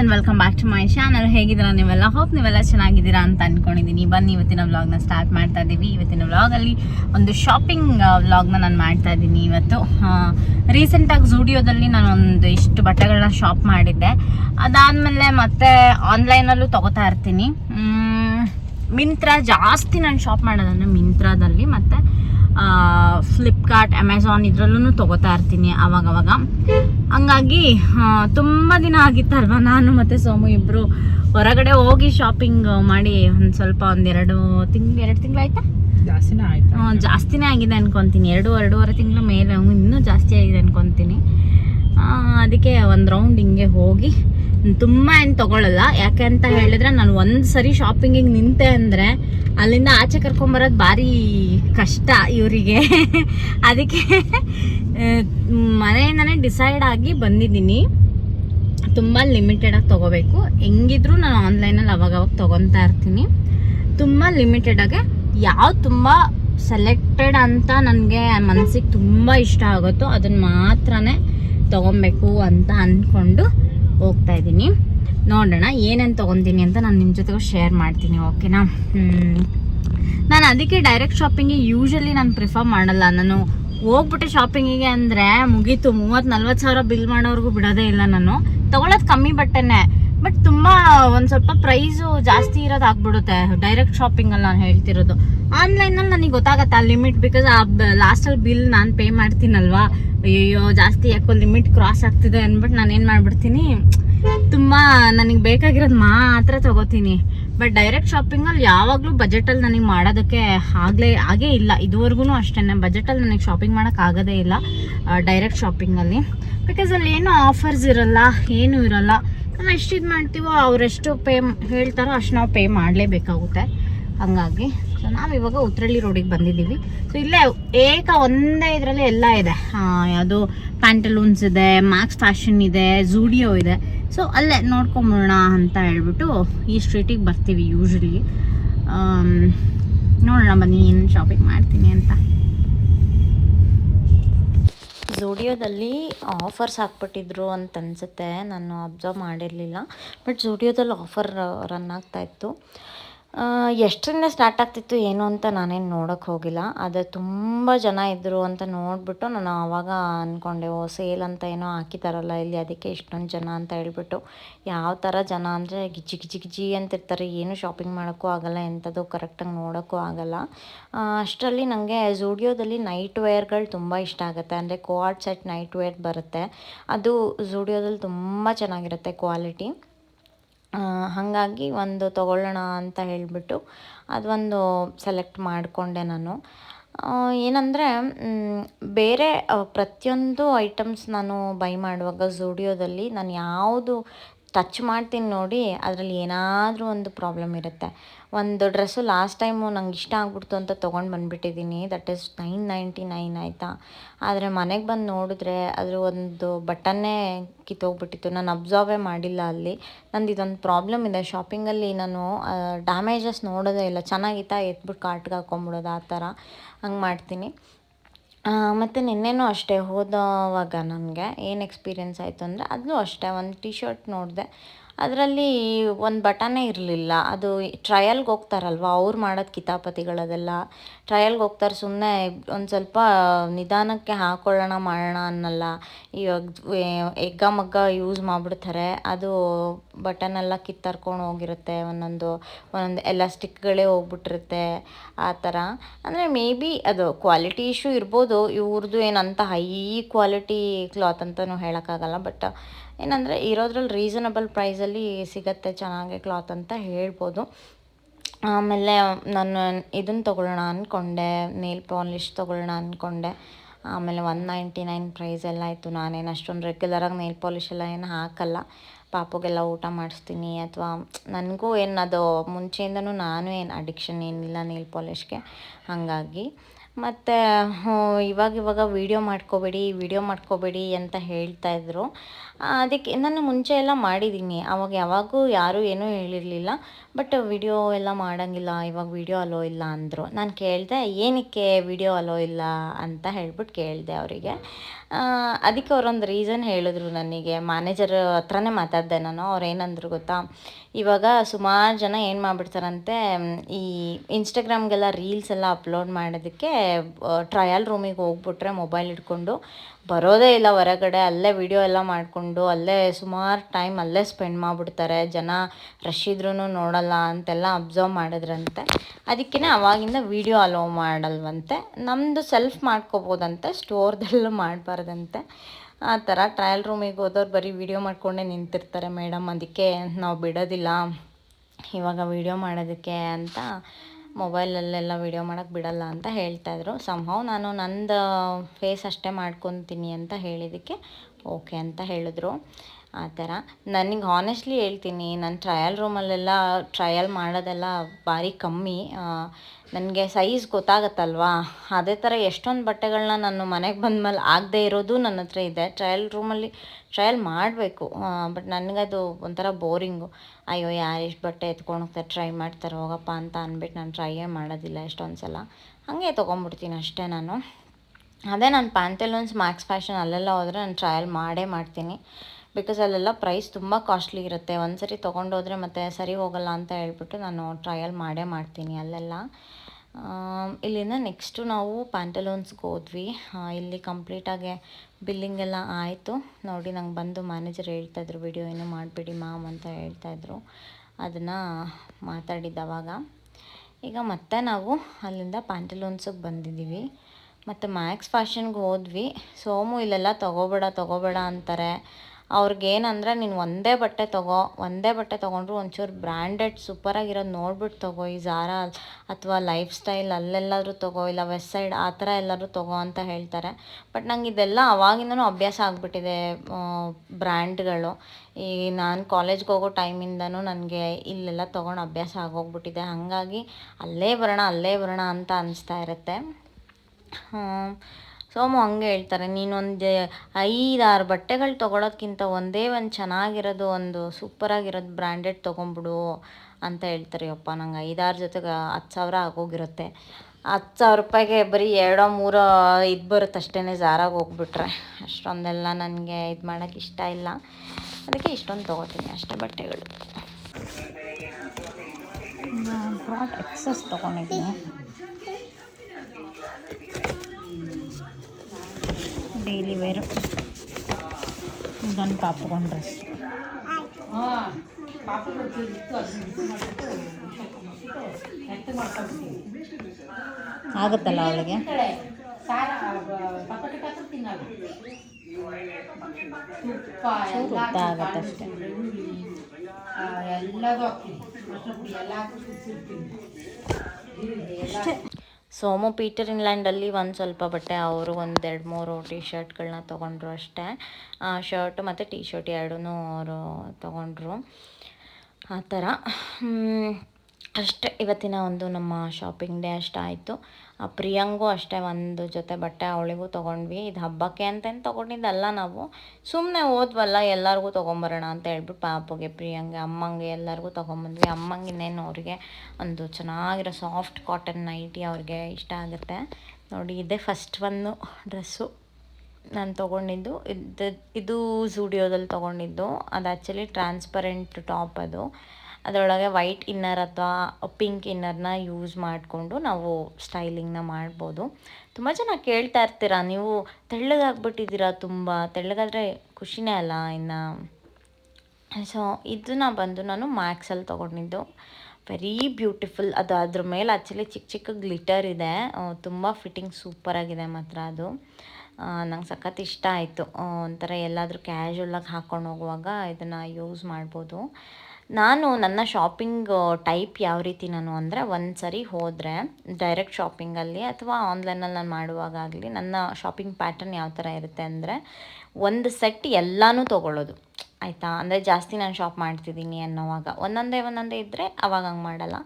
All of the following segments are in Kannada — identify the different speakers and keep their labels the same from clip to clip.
Speaker 1: And welcome back to my channel ಹೇಗಿದ್ದೀರಾ ನೀವೆಲ್ಲ? ಹೋಪ್ ನೀವೆಲ್ಲ ಚೆನ್ನಾಗಿದ್ದೀರಾ ಅಂತ ಅನ್ಕೊಂಡಿದ್ದೀನಿ. ಬನ್ನಿ, ಇವತ್ತಿನ ವ್ಲಾಗ್ನ ಸ್ಟಾರ್ಟ್ ಮಾಡ್ತಾ ಇದ್ದೀವಿ ಇವತ್ತಿನ ವ್ಲಾಗಲ್ಲಿ ಒಂದು ಶಾಪಿಂಗ್ ವ್ಲಾಗ್ನ ನಾನು ಮಾಡ್ತಾ ಇದ್ದೀನಿ ಇವತ್ತು. ರೀಸೆಂಟಾಗಿ ಝೂಡಿಯೋದಲ್ಲಿ ನಾನು ಒಂದು ಇಷ್ಟು ಬಟ್ಟೆಗಳನ್ನ ಶಾಪ್ ಮಾಡಿದ್ದೆ. ಅದಾದಮೇಲೆ ಮತ್ತೆ ಆನ್ಲೈನಲ್ಲೂ ತಗೋತಾ ಇರ್ತೀನಿ. ಮಿಂತ್ರಾ ಜಾಸ್ತಿ ನಾನು ಶಾಪ್ ಮಾಡೋದನ್ನು ಮಿಂತ್ರಾದಲ್ಲಿ ಮತ್ತು ಫ್ಲಿಪ್ಕಾರ್ಟ್ ಅಮೆಝಾನ್ ಇದರಲ್ಲೂ ತೊಗೋತಾ ಇರ್ತೀನಿ ಅವಾಗವಾಗ ಹಂಗಾಗಿ ತುಂಬ ದಿನ ಆಗಿತ್ತಲ್ವ ನಾನು ಮತ್ತು ಸೋಮು ಇಬ್ಬರು ಹೊರಗಡೆ ಹೋಗಿ ಶಾಪಿಂಗ್ ಮಾಡಿ ಒಂದು ಸ್ವಲ್ಪ ಒಂದೆರಡು ತಿಂಗಳು ಎರಡು ತಿಂಗಳಾಯ್ತಾ
Speaker 2: ಜಾಸ್ತಿನೇ ಆಯ್ತು.
Speaker 1: ಆ, ಜಾಸ್ತಿನೇ ಆಗಿದೆ ಅನ್ಕೊತೀನಿ. ಎರಡು ಎರಡೂವರೆ ತಿಂಗಳ ಮೇಲೆ ಇನ್ನೂ ಜಾಸ್ತಿ ಆಗಿದೆ ಅನ್ಕೊತೀನಿ. ಅದಕ್ಕೆ ಒಂದು ರೌಂಡ್ ಹಿಂಗೆ ಹೋಗಿ ತುಂಬ ಏನು ತಗೊಳ್ಳಲ್ಲ ಯಾಕೆ ಅಂತ ಹೇಳಿದ್ರೆ ನಾನು ಒಂದು ಸರಿ ಶಾಪಿಂಗಿಗೆ ನಿಂತೆ ಅಂದರೆ ಅಲ್ಲಿಂದ ಆಚೆ ಕರ್ಕೊಂಬರೋದು ಭಾರಿ ಕಷ್ಟ ಇವರಿಗೆ. ಅದಕ್ಕೆ ಮನೆಯಿಂದನೇ ಡಿಸೈಡ್ ಆಗಿ ಬಂದಿದ್ದೀನಿ. ತುಂಬ ಲಿಮಿಟೆಡಾಗಿ ತೊಗೋಬೇಕು. ಹೆಂಗಿದ್ರು ನಾನು ಆನ್ಲೈನಲ್ಲಿ ಅವಾಗವಾಗ ತೊಗೊತಾ ಇರ್ತೀನಿ. ತುಂಬ ಲಿಮಿಟೆಡಾಗೆ ಯಾವ್ದು ತುಂಬ ಸೆಲೆಕ್ಟೆಡ್ ಅಂತ ನನಗೆ ಮನಸ್ಸಿಗೆ ತುಂಬ ಇಷ್ಟ ಆಗುತ್ತೋ ಅದನ್ನು ಮಾತ್ರನೇ ತೊಗೊಬೇಕು ಅಂತ ಅಂದ್ಕೊಂಡು ಹೋಗ್ತಾ ಇದ್ದೀನಿ ನೋಡೋಣ, ಏನೇನು ತೊಗೊಂತೀನಿ ಅಂತ ನಾನು ನಿಮ್ಮ ಜೊತೆಗೂ ಶೇರ್ ಮಾಡ್ತೀನಿ ಓಕೆನಾ. ನಾನು ಅದಕ್ಕೆ ಡೈರೆಕ್ಟ್ ಶಾಪಿಂಗಿಗೆ ಯೂಶಲಿ ನಾನು ಪ್ರಿಫರ್ ಮಾಡಲ್ಲ. ನಾನು ಹೋಗ್ಬಿಟ್ಟೆ ಶಾಪಿಂಗಿಗೆ ಅಂದರೆ ಮುಗೀತು, ಮೂವತ್ತು ನಲ್ವತ್ತು ಸಾವಿರ ಬಿಲ್ ಮಾಡೋರ್ಗು ಬಿಡೋದೇ ಇಲ್ಲ ನಾನು. ತಗೊಳ್ಳೋದು ಕಮ್ಮಿ ಬಟ್ಟೆನೇ. ಬಟ್ ತುಂಬ ಒಂದು ಸ್ವಲ್ಪ ಪ್ರೈಸು ಜಾಸ್ತಿ ಇರೋದು ಆಗ್ಬಿಡುತ್ತೆ. ಡೈರೆಕ್ಟ್ ಶಾಪಿಂಗಲ್ಲಿ ನಾನು ಹೇಳ್ತಿರೋದು. ಆನ್ಲೈನಲ್ಲಿ ನನಗೆ ಗೊತ್ತಾಗತ್ತೆ ಆ ಲಿಮಿಟ್ ಬಿಕಾಸ್ ಆ ಲಾಸ್ಟಲ್ಲಿ ಬಿಲ್ ನಾನು ಪೇ ಮಾಡ್ತೀನಲ್ವಾ? ಅಯ್ಯೋ ಜಾಸ್ತಿ ಯಾಕೋ ಲಿಮಿಟ್ ಕ್ರಾಸ್ ಆಗ್ತಿದೆ ಅಂದ್ಬಿಟ್ಟು ನಾನು ಏನು ಮಾಡ್ಬಿಡ್ತೀನಿ? ತುಂಬ, ನನಗೆ ಬೇಕಾಗಿರೋದು ಮಾತ್ರ ತಗೋತೀನಿ. ಬಟ್ ಡೈರೆಕ್ಟ್ ಶಾಪಿಂಗಲ್ಲಿ ಯಾವಾಗಲೂ ಬಜೆಟಲ್ಲಿ ನನಗೆ ಮಾಡೋದಕ್ಕೆ ಆಗಲೇ, ಆಗೇ ಇಲ್ಲ. ಇದುವರೆಗೂ ಅಷ್ಟೇ ಬಜೆಟಲ್ಲಿ ನನಗೆ ಶಾಪಿಂಗ್ ಮಾಡೋಕ್ಕೆ ಆಗೋದೇ ಇಲ್ಲ ಡೈರೆಕ್ಟ್ ಶಾಪಿಂಗಲ್ಲಿ ಬಿಕಾಸ್ ಅಲ್ಲಿ. ಏನೂ ಆಫರ್ಸ್ ಇರಲ್ಲ, ಏನೂ ಇರಲ್ಲ. ನಾವು ಎಷ್ಟು ಇದು ಮಾಡ್ತೀವೋ ಅವರೆಷ್ಟು ಪೇ, ಹೇಳ್ತಾರೋ ಅಷ್ಟು ನಾವು ಪೇ ಮಾಡಲೇಬೇಕಾಗುತ್ತೆ. ಹಾಗಾಗಿ. ಸೊ ನಾವು ಇವಾಗ ಉತ್ರಳ್ಳಿ ರೋಡಿಗೆ ಬಂದಿದ್ದೀವಿ. ಸೊ ಇಲ್ಲೇ ಏಕ ಒಂದೇ ಇದರಲ್ಲಿ ಎಲ್ಲ ಇದೆ. ಯಾವುದು ಪ್ಯಾಂಟಲೂನ್ಸ್ ಇದೆ ಮ್ಯಾಕ್ಸ್ ಫ್ಯಾಷನ್ ಇದೆ ಝೂಡಿಯೋ ಇದೆ. ಸೊ ಅಲ್ಲೇ ನೋಡ್ಕೊಂಬೋಣ ಅಂತ ಹೇಳ್ಬಿಟ್ಟು ಈ ಸ್ಟ್ರೀಟಿಗೆ ಬರ್ತೀವಿ ಯೂಶ್ವಲಿ ನೋಡೋಣ ಬನ್ನಿ ಏನು ಶಾಪಿಂಗ್ ಮಾಡ್ತೀನಿ ಅಂತ. ಝೂಡಿಯೋದಲ್ಲಿ ಆಫರ್ಸ್ ಹಾಕ್ಬಿಟ್ಟಿದ್ರು ಅಂತ ಅನಿಸುತ್ತೆ. ನಾನು ಅಬ್ಸರ್ವ್ ಮಾಡಿರಲಿಲ್ಲ. ಬಟ್ ಝೋಡಿಯೋದಲ್ಲಿ ಆಫರ್ ರನ್ ಆಗ್ತಾಯಿತ್ತು ಎಷ್ಟರಿಂದ ಸ್ಟಾರ್ಟ್ ಆಗ್ತಿತ್ತು ಏನು ಅಂತ ನಾನೇನು ನೋಡೋಕ್ಕೆ ಹೋಗಿಲ್ಲ. ಆದರೆ ತುಂಬ ಜನ ಇದ್ದರು ಅಂತ ನೋಡಿಬಿಟ್ಟು ನಾನು ಆವಾಗ ಅಂದ್ಕೊಂಡೆ ಓ ಸೇಲ್ ಅಂತ ಏನೋ ಹಾಕಿದಾರಲ್ಲ ಇಲ್ಲಿ ಅದಕ್ಕೆ ಇಷ್ಟೊಂದು ಜನ ಅಂತ ಹೇಳ್ಬಿಟ್ಟು. ಯಾವ ಥರ ಜನ ಅಂದರೆ ಗಿಜಿ ಗಿಜಿ ಗಿಜಿ ಅಂತಿರ್ತಾರೆ ಏನು ಶಾಪಿಂಗ್ ಮಾಡೋಕ್ಕೂ ಆಗಲ್ಲ, ಎಂಥದ್ದು ಕರೆಕ್ಟಾಗಿ ನೋಡೋಕ್ಕೂ ಆಗಲ್ಲ. ಅಷ್ಟರಲ್ಲಿ ನನಗೆ ಝೂಡಿಯೋದಲ್ಲಿ ನೈಟ್ ವೇರ್ಗಳು ತುಂಬ ಇಷ್ಟ ಆಗುತ್ತೆ. ಅಂದರೆ ಕೋಆರ್ಡ್ ಸೆಟ್ ನೈಟ್ ವೇರ್ ಬರುತ್ತೆ. ಅದು ಝೂಡಿಯೋದಲ್ಲಿ ತುಂಬ ಚೆನ್ನಾಗಿರುತ್ತೆ ಕ್ವಾಲಿಟಿ ಹಾಗಾಗಿ ಒಂದು ತಗೊಳ್ಳೋಣ ಅಂತ ಹೇಳಿಬಿಟ್ಟು ಅದೊಂದು ಸೆಲೆಕ್ಟ್ ಮಾಡಿಕೊಂಡೆ ನಾನು. ಏನಂದರೆ ಬೇರೆ ಪ್ರತಿಯೊಂದು ಐಟಮ್ಸ್ ನಾನು ಬೈ ಮಾಡುವಾಗ ಝುಡಿಯೋದಲ್ಲಿ ನಾನು ಯಾವುದು ಟಚ್ ಮಾಡ್ತೀನಿ ನೋಡಿ, ಅದರಲ್ಲಿ ಏನಾದರೂ ಒಂದು ಪ್ರಾಬ್ಲಮ್ ಇರುತ್ತೆ. ಒಂದು ಡ್ರೆಸ್ಸು ಲಾಸ್ಟ್ ಟೈಮು ನಂಗೆ ಇಷ್ಟ ಆಗ್ಬಿಡ್ತು ಅಂತ ತೊಗೊಂಡು ಬಂದುಬಿಟ್ಟಿದ್ದೀನಿ. That is nine ninety nine ಆಯಿತಾ. ಆದರೆ ಮನೆಗೆ ಬಂದು ನೋಡಿದ್ರೆ ಅದ್ರ ಒಂದು ಬಟನ್ನೇ ಕಿತ್ತೋಗ್ಬಿಟ್ಟಿತ್ತು. ನಾನು ಅಬ್ಸರ್ವೇ ಮಾಡಿಲ್ಲ ಅಲ್ಲಿ. ನಂದು ಇದೊಂದು ಪ್ರಾಬ್ಲಮ್ ಇದೆ. ಶಾಪಿಂಗಲ್ಲಿ ನಾನು ಡ್ಯಾಮೇಜಸ್ ನೋಡೋದೇ ಇಲ್ಲ. ಚೆನ್ನಾಗಿತ್ತಾ ಎತ್ಬಿಟ್ಟು ಕಾರ್ಟ್ಗೆ ಹಾಕೊಂಬಿಡೋದು ಆ ಥರ. ಹಂಗೆ ಮಾಡ್ತೀನಿ. ಮತ್ತು ನಿನ್ನೆನೂ ಅಷ್ಟೇ ಹೋದವಾಗ ನನಗೆ ಏನು ಎಕ್ಸ್ಪೀರಿಯೆನ್ಸ್ ಆಯಿತು ಅಂದರೆ ಅದನ್ನೂ ಅಷ್ಟೇ, ಒಂದು ಟಿ ಶರ್ಟ್ ನೋಡಿದೆ. ಅದರಲ್ಲಿ ಒಂದು ಬಟನೇ ಇರಲಿಲ್ಲ. ಅದು ಟ್ರಯಲ್ಗೆ ಹೋಗ್ತಾರಲ್ವ, ಅವ್ರು ಮಾಡೋದು ಕಿತಾಪತಿಗಳದೆಲ್ಲ. ಟ್ರಯಲ್ಗೆ ಹೋಗ್ತಾರೆ ಸುಮ್ಮನೆ ಒಂದು ಸ್ವಲ್ಪ ನಿಧಾನಕ್ಕೆ ಹಾಕೊಳ್ಳೋಣ, ಮಾಡೋಣ ಅನ್ನಲ್ಲ. ಇವಾಗ ಎಗ್ಗ ಮಗ್ಗ ಯೂಸ್ ಮಾಡಿಬಿಡ್ತಾರೆ. ಅದು ಬಟನೆಲ್ಲ ಕಿತ್ತರ್ಕೊಂಡು ಹೋಗಿರುತ್ತೆ. ಒಂದೊಂದು ಒಂದೊಂದು ಎಲಾಸ್ಟಿಕ್ಗಳೇ ಹೋಗ್ಬಿಟ್ಟಿರುತ್ತೆ ಆ ಥರ. ಅಂದರೆ ಮೇ ಬಿ ಅದು ಕ್ವಾಲಿಟಿ ಇಶ್ಯೂ ಇರ್ಬೋದು. ಇವ್ರದ್ದು ಏನಂತ ಹೈ ಕ್ವಾಲಿಟಿ ಕ್ಲಾತ್ ಅಂತಲೂ ಹೇಳೋಕ್ಕಾಗಲ್ಲ. ಬಟ್ ಏನಂದರೆ ಇರೋದ್ರಲ್ಲಿ ರೀಸನಬಲ್ ಪ್ರೈಸಲ್ಲಿ ಸಿಗತ್ತೆ ಚೆನ್ನಾಗಿ ಕ್ಲಾತ್ ಅಂತ ಹೇಳ್ಬೋದು. ಆಮೇಲೆ ನಾನು ಇದನ್ನು ತೊಗೊಳ್ಳೋಣ ಅಂದ್ಕೊಂಡೆ ನೇಲ್ ಪಾಲಿಷ್ ತೊಗೊಳ್ಳೋಣ ಅಂದ್ಕೊಂಡೆ ಆಮೇಲೆ ಒನ್ ನೈಂಟಿ ನೈನ್ ಪ್ರೈಸ್ ಎಲ್ಲ ಆಯಿತು. ನಾನೇನು ಅಷ್ಟೊಂದು ರೆಗ್ಯುಲರಾಗಿ ನೇಲ್ ಪಾಲಿಷ್ ಎಲ್ಲ ಏನು ಹಾಕಲ್ಲ. ಪಾಪಗೆಲ್ಲ ಊಟ ಮಾಡಿಸ್ತೀನಿ ಅಥವಾ ನನಗೂ ಏನು ಅದು ಮುಂಚೆಯಿಂದನೂ ನಾನು ಏನು ಅಡಿಕ್ಷನ್ ಏನಿಲ್ಲ ನೇಲ್ ಪಾಲಿಷ್ಗೆ ಹಾಗಾಗಿ ಮತ್ತು ಇವಾಗ ಇವಾಗ ವೀಡಿಯೋ ಮಾಡ್ಕೋಬೇಡಿ ವೀಡಿಯೋ ಮಾಡ್ಕೋಬೇಡಿ ಅಂತ ಹೇಳ್ತಾಯಿದ್ರು ಅದಕ್ಕೆ ನಾನು ಮುಂಚೆ ಎಲ್ಲ ಮಾಡಿದ್ದೀನಿ. ಅವಾಗ ಯಾವಾಗೂ ಯಾರೂ ಏನೂ ಹೇಳಿರಲಿಲ್ಲ. ಬಟ್ ವಿಡಿಯೋ ಎಲ್ಲ ಮಾಡೋಂಗಿಲ್ಲ, ಇವಾಗ ವಿಡಿಯೋ ಅಲೋ ಇಲ್ಲ ಅಂದರು. ನಾನು ಕೇಳಿದೆ, ಏನಕ್ಕೆ ವಿಡಿಯೋ ಅಲೋ ಇಲ್ಲ? ಅಂತ ಹೇಳ್ಬಿಟ್ಟು ಕೇಳಿದೆ ಅವರಿಗೆ. ಅದಕ್ಕೆ ಅವರೊಂದು ರೀಸನ್ ಹೇಳಿದ್ರು ನನಗೆ. ಮ್ಯಾನೇಜರ್ ಹತ್ರನೇ ಮಾತಾಡಿದೆ ನಾನು. ಅವ್ರು ಏನಂದ್ರು ಗೊತ್ತಾ? ಇವಾಗ ಸುಮಾರು ಜನ ಏನು ಮಾಡಿಬಿಡ್ತಾರಂತೆ, ಈ ಇನ್ಸ್ಟಾಗ್ರಾಮ್ಗೆಲ್ಲ ರೀಲ್ಸ್ ಎಲ್ಲ ಅಪ್ಲೋಡ್ ಮಾಡೋದಕ್ಕೆ ಟ್ರಯಲ್ ರೂಮಿಗೆ ಹೋಗ್ಬಿಟ್ರೆ ಮೊಬೈಲ್ ಹಿಡ್ಕೊಂಡು ಬರೋದೇ ಇಲ್ಲ ಹೊರಗಡೆ, ಅಲ್ಲೇ ವಿಡಿಯೋ ಎಲ್ಲ ಮಾಡಿಕೊಂಡು, ಅಲ್ಲೇ ಸುಮಾರು ಟೈಮ್ ಅಲ್ಲೇ ಸ್ಪೆಂಡ್ ಮಾಡಿಬಿಡ್ತಾರೆ. ಜನ ರಶ್ ಇದ್ರೂ ನೋಡಲ್ಲ ಅಂತೆಲ್ಲ ಅಬ್ಸರ್ವ್ ಮಾಡಿದ್ರಂತೆ. ಅದಕ್ಕೇ ಅವಾಗಿಂದ ವೀಡಿಯೋ ಅಲೋ ಮಾಡಲ್ವಂತೆ. ನಮ್ಮದು ಸೆಲ್ಫ್ ಮಾಡ್ಕೋಬೋದಂತೆ ಸ್ಟೋರ್ದಲ್ಲೂ ಮಾಡಬಾರ್ದಂತೆ. ಆ ಥರ ಟ್ರಯಲ್ ರೂಮಿಗೆ ಹೋದವ್ರು ಬರೀ ವೀಡಿಯೋ ಮಾಡಿಕೊಂಡೇ ನಿಂತಿರ್ತಾರೆ ಮೇಡಮ್. ಅದಕ್ಕೆ ನಾವು ಬಿಡೋದಿಲ್ಲ. ಇವಾಗ ವೀಡಿಯೋ ಮಾಡೋದಕ್ಕೆ ಅಂತ ಮೊಬೈಲಲ್ಲೆಲ್ಲ ವೀಡಿಯೋ ಮಾಡೋಕ್ಕೆ ಬಿಡಲ್ಲ ಅಂತ ಹೇಳ್ತಾಯಿದ್ರು ಸಂಭವ ನಾನು ನಂದು ಫೇಸ್ ಅಷ್ಟೇ ಮಾಡ್ಕೊತೀನಿ ಅಂತ ಹೇಳಿದ್ದಕ್ಕೆ ಓಕೆ ಅಂತ ಹೇಳಿದ್ರು. ಆ ಥರ. ನನಗೆ ಹಾನೆಸ್ಟ್ಲಿ ಹೇಳ್ತೀನಿ, ನಾನು ಟ್ರಯಲ್ ರೂಮಲ್ಲೆಲ್ಲ ಟ್ರಯಲ್ ಮಾಡೋದೆಲ್ಲ ಭಾರಿ ಕಮ್ಮಿ. ನನಗೆ ಸೈಜ್ ಗೊತ್ತಾಗತ್ತಲ್ವಾ? ಅದೇ ಥರ ಎಷ್ಟೊಂದು ಬಟ್ಟೆಗಳನ್ನ ನಾನು ಮನೆಗೆ ಬಂದಮೇಲೆ ಆಗದೆ ಇರೋದು ನನ್ನ ಹತ್ರ ಇದೆ. ಟ್ರಯಲ್ ರೂಮಲ್ಲಿ ಟ್ರಯಲ್ ಮಾಡಬೇಕು ಬಟ್ ನನಗದು ಒಂಥರ ಬೋರಿಂಗು ಅಯ್ಯೋ, ಯಾರು ಎಷ್ಟು ಬಟ್ಟೆ ಎತ್ಕೊಂಡು ಹೋಗ್ತಾರೆ ಟ್ರೈ ಮಾಡ್ತಾರೆ, ಹೋಗಪ್ಪ ಅಂತ ಅಂದ್ಬಿಟ್ಟು ನಾನು ಟ್ರೈಯೇ ಮಾಡೋದಿಲ್ಲ ಎಷ್ಟೊಂದು ಸಲ ಹಾಗೆ ತೊಗೊಂಬಿಡ್ತೀನಿ ಅಷ್ಟೇ ನಾನು. ಅದೇ ನಾನು ಪ್ಯಾಂಟಲೂನ್ಸ್ ಮ್ಯಾಕ್ಸ್ ಫ್ಯಾಷನ್ ಅಲ್ಲೆಲ್ಲ ಹೋದರೆ ನಾನು ಟ್ರಯಲ್ ಮಾಡೇ ಮಾಡ್ತೀನಿ. ಬಿಕಾಸ್ ಅಲ್ಲೆಲ್ಲ ಪ್ರೈಸ್ ತುಂಬ ಕಾಸ್ಟ್ಲಿ ಇರುತ್ತೆ. ಒಂದು ಸರಿ ತೊಗೊಂಡೋದ್ರೆ ಮತ್ತೆ ಸರಿ ಹೋಗಲ್ಲ ಅಂತ ಹೇಳ್ಬಿಟ್ಟು ನಾನು ಟ್ರಯಲ್ ಮಾಡೇ ಮಾಡ್ತೀನಿ ಅಲ್ಲೆಲ್ಲ. ಇಲ್ಲಿಂದ ನೆಕ್ಸ್ಟು ನಾವು ಪ್ಯಾಂಟಲೂನ್ಸ್ಗೆ ಹೋದ್ವಿ. ಇಲ್ಲಿ ಕಂಪ್ಲೀಟಾಗಿ ಬಿಲ್ಲಿಂಗ್ ಎಲ್ಲ ಆಯಿತು. ನೋಡಿ ನಂಗೆ ಬಂದು ಮ್ಯಾನೇಜರ್ ಹೇಳ್ತಾಯಿದ್ರು ವಿಡಿಯೋ ಏನೂ ಮಾಡಿಬಿಡಿ ಮ್ಯಾಮ್ ಅಂತ ಹೇಳ್ತಾಯಿದ್ರು ಅದನ್ನು ಮಾತಾಡಿದ್ದವಾಗ ಈಗ ಮತ್ತೆ ನಾವು ಅಲ್ಲಿಂದ ಪ್ಯಾಂಟಲೂನ್ಸಿಗೆ ಬಂದಿದ್ದೀವಿ. ಮತ್ತು ಮ್ಯಾಕ್ಸ್ ಫ್ಯಾಷನ್ಗೆ ಹೋದ್ವಿ. ಸೋಮು ಇಲ್ಲೆಲ್ಲ ತೊಗೋಬೇಡ ತೊಗೋಬೇಡ ಅಂತಾರೆ. ಅವ್ರಿಗೇನಂದ್ರೆ ನೀನು ಒಂದೇ ಬಟ್ಟೆ ತಗೋ, ಒಂದೇ ಬಟ್ಟೆ ತೊಗೊಂಡ್ರು ಒಂಚೂರು ಬ್ರ್ಯಾಂಡೆಡ್ ಸೂಪರಾಗಿರೋದು ನೋಡ್ಬಿಟ್ಟು ತಗೋ, ಈ ಜಾರ ಅಥವಾ ಲೈಫ್ ಸ್ಟೈಲ್ ಅಲ್ಲೆಲ್ಲಾದರೂ ತಗೋ, ಇಲ್ಲ ವೆಸ್ಟ್ ಸೈಡ್ ಆ ಥರ ಎಲ್ಲರೂ ತಗೋ ಅಂತ ಹೇಳ್ತಾರೆ. ಬಟ್ ನಂಗೆ ಇದೆಲ್ಲ ಅವಾಗಿಂದನೂ ಅಭ್ಯಾಸ ಆಗಿಬಿಟ್ಟಿದೆ ಬ್ರ್ಯಾಂಡ್ಗಳು ಈ ನಾನು ಕಾಲೇಜ್ಗೆ ಹೋಗೋ ಟೈಮಿಂದನೂ ನನಗೆ ಇಲ್ಲೆಲ್ಲ ತೊಗೊಂಡು ಅಭ್ಯಾಸ ಆಗೋಗ್ಬಿಟ್ಟಿದೆ. ಹಾಗಾಗಿ ಅಲ್ಲೇ ಬರೋಣ ಅಲ್ಲೇ ಬರೋಣ ಅಂತ ಅನಿಸ್ತಾ ಇರುತ್ತೆ. ಸೋಮು ಹಂಗೆ ಹೇಳ್ತಾರೆ, ನೀನೊಂದು ಐದಾರು ಬಟ್ಟೆಗಳು ತೊಗೊಳೋದ್ಕಿಂತ ಒಂದೇ ಒಂದು ಚೆನ್ನಾಗಿರೋದು ಒಂದು ಸೂಪರಾಗಿರೋದು ಬ್ರ್ಯಾಂಡೆಡ್ ತೊಗೊಂಬಿಡು ಅಂತ ಹೇಳ್ತಾರೆ. ಯಪ್ಪ, ನಂಗೆ ಐದಾರು ಜೊತೆಗೆ ಹತ್ತು ಸಾವಿರ ಆಗೋಗಿರುತ್ತೆ. ಹತ್ತು ಸಾವಿರ ರೂಪಾಯಿಗೆ ಬರೀ ಎರಡೋ, ಮೂರೋ ಇದು ಬರುತ್ತೆ ಅಷ್ಟೇ ಜಾರಾಗಿ ಹೋಗ್ಬಿಟ್ರೆ. ಅಷ್ಟೊಂದೆಲ್ಲ ನನಗೆ ಇದು ಮಾಡೋಕ್ಕೆ ಇಷ್ಟ ಇಲ್ಲ. ಅದಕ್ಕೆ ಇಷ್ಟೊಂದು ತೊಗೋತೀನಿ, ಅಷ್ಟೇ ಬಟ್ಟೆಗಳು. ಎಕ್ಸಸ್ ತೊಗೊಂಡಿದ್ದೀನಿ. ಡೈಲಿ ವೇರು ಇದೊಂದು ಪಾಪಗೊಂಡು ಡ್ರೆಸ್ ಆಗುತ್ತಲ್ಲ ಅವಳಿಗೆ ಉದ್ದ ಆಗುತ್ತಷ್ಟೆ ಅಷ್ಟೇ ಸೋಮು ಪೀಟರ್ ಇನ್ಲ್ಯಾಂಡಲ್ಲಿ ಒಂದು ಸ್ವಲ್ಪ ಬಟ್ಟೆ, ಅವರು ಒಂದು ಎರಡು ಮೂರು ಟಿ ಶರ್ಟ್ಗಳನ್ನ ತೊಗೊಂಡ್ರು ಅಷ್ಟೇ. ಶರ್ಟ್ ಮತ್ತು ಟಿ ಶರ್ಟ್ ಎರಡೂ ಅವರು ತೊಗೊಂಡ್ರು. ಆ ಥರ. ಅಷ್ಟೇ, ಇವತ್ತಿನ ಒಂದು ನಮ್ಮ ಶಾಪಿಂಗ್ ಡೇ ಅಷ್ಟಾಯಿತು ಪ್ರಿಯಂಗೂ ಅಷ್ಟೇ ಒಂದು ಜೊತೆ ಬಟ್ಟೆ ಅವಳಿಗೂ ತೊಗೊಂಡ್ವಿ. ಇದು ಹಬ್ಬಕ್ಕೆ ಅಂತೇನು ತೊಗೊಂಡಿದ್ದಲ್ಲ ನಾವು. ಸುಮ್ಮನೆ ಓದ್ವಲ್ಲ ಎಲ್ಲರಿಗೂ ತೊಗೊಂಬರೋಣ ಅಂತ ಹೇಳ್ಬಿಟ್ಟು ಪಾಪಗೆ, ಪ್ರಿಯಂಗೆ, ಅಮ್ಮಂಗೆ ಎಲ್ಲರಿಗೂ ತೊಗೊಂಬಂದ್ವಿ. ಅಮ್ಮಂಗೆ ಇನ್ನೇನು ಅವ್ರಿಗೆ ಒಂದು ಚೆನ್ನಾಗಿರೋ ಸಾಫ್ಟ್ ಕಾಟನ್ ನೈಟಿ ಅವ್ರಿಗೆ ಇಷ್ಟ ಆಗುತ್ತೆ. ನೋಡಿ, ಇದೇ ಫಸ್ಟ್ ಒಂದು ಡ್ರೆಸ್ಸು ನಾನು ತೊಗೊಂಡಿದ್ದು. ಇದು ಇದು ಸ್ಟುಡಿಯೋದಲ್ಲಿ ತೊಗೊಂಡಿದ್ದು. ಅದು ಆ್ಯಕ್ಚುಲಿ ಟ್ರಾನ್ಸ್ಪರೆಂಟ್ ಟಾಪ್ ಅದು. ಅದರೊಳಗೆ ವೈಟ್ ಇನ್ನರ್ ಅಥವಾ ಪಿಂಕ್ ಇನ್ನರ್ನ ಯೂಸ್ ಮಾಡಿಕೊಂಡು ನಾವು ಸ್ಟೈಲಿಂಗ್ನ ಮಾಡ್ಬೋದು. ತುಂಬ ಜನ ಕೇಳ್ತಾ ಇರ್ತೀರ, ನೀವು ತೆಳ್ಳಗಾಗ್ಬಿಟ್ಟಿದ್ದೀರಾ ತುಂಬ, ತೆಳ್ಳಗಾದರೆ ಖುಷಿನೇ ಅಲ್ಲ ಇನ್ನು? ಸೊ ಇದನ್ನ ಬಂದು ನಾನು ಮ್ಯಾಕ್ಸಲ್ಲಿ ತೊಗೊಂಡಿದ್ದು. ವೆರಿ ಬ್ಯೂಟಿಫುಲ್ ಅದು ಅದ್ರ ಮೇಲೆ ಆ್ಯಕ್ಚುಲಿ ಚಿಕ್ಕ ಚಿಕ್ಕ ಗ್ಲಿಟರ್ ಇದೆ. ತುಂಬ ಫಿಟ್ಟಿಂಗ್ ಸೂಪರಾಗಿದೆ ಮಾತ್ರ ಅದು. ನಂಗೆ ಸಖತ್ ಇಷ್ಟ ಆಯಿತು. ಒಂಥರ ಎಲ್ಲಾದರೂ ಕ್ಯಾಶುವಲಾಗಿ ಹಾಕ್ಕೊಂಡು ಹೋಗುವಾಗ ಇದನ್ನು ಯೂಸ್ ಮಾಡ್ಬೋದು. ನಾನು ನನ್ನ ಶಾಪಿಂಗ್ ಟೈಪ್ ಯಾವ ರೀತಿ ನಾನು ಅಂದರೆ ಒಂದು ಸರಿ ಹೋದರೆ ಡೈರೆಕ್ಟ್ ಶಾಪಿಂಗಲ್ಲಿ ಅಥವಾ ಆನ್ಲೈನಲ್ಲಿ ನಾನು ಮಾಡುವಾಗಲಿ ನನ್ನ ಶಾಪಿಂಗ್ ಪ್ಯಾಟರ್ನ್ ಯಾವ ಥರ ಇರುತ್ತೆ ಅಂದರೆ ಒಂದು ಸೆಟ್ ಎಲ್ಲನೂ ತೊಗೊಳ್ಳೋದು. ಆಯಿತಾ? ಅಂದರೆ ಜಾಸ್ತಿ ನಾನು ಶಾಪ್ ಮಾಡ್ತಿದ್ದೀನಿ ಅನ್ನೋವಾಗ. ಒಂದೊಂದೇ ಒಂದೊಂದೇ ಇದ್ದರೆ ಅವಾಗ ಹಂಗೆ ಮಾಡಲ್ಲ.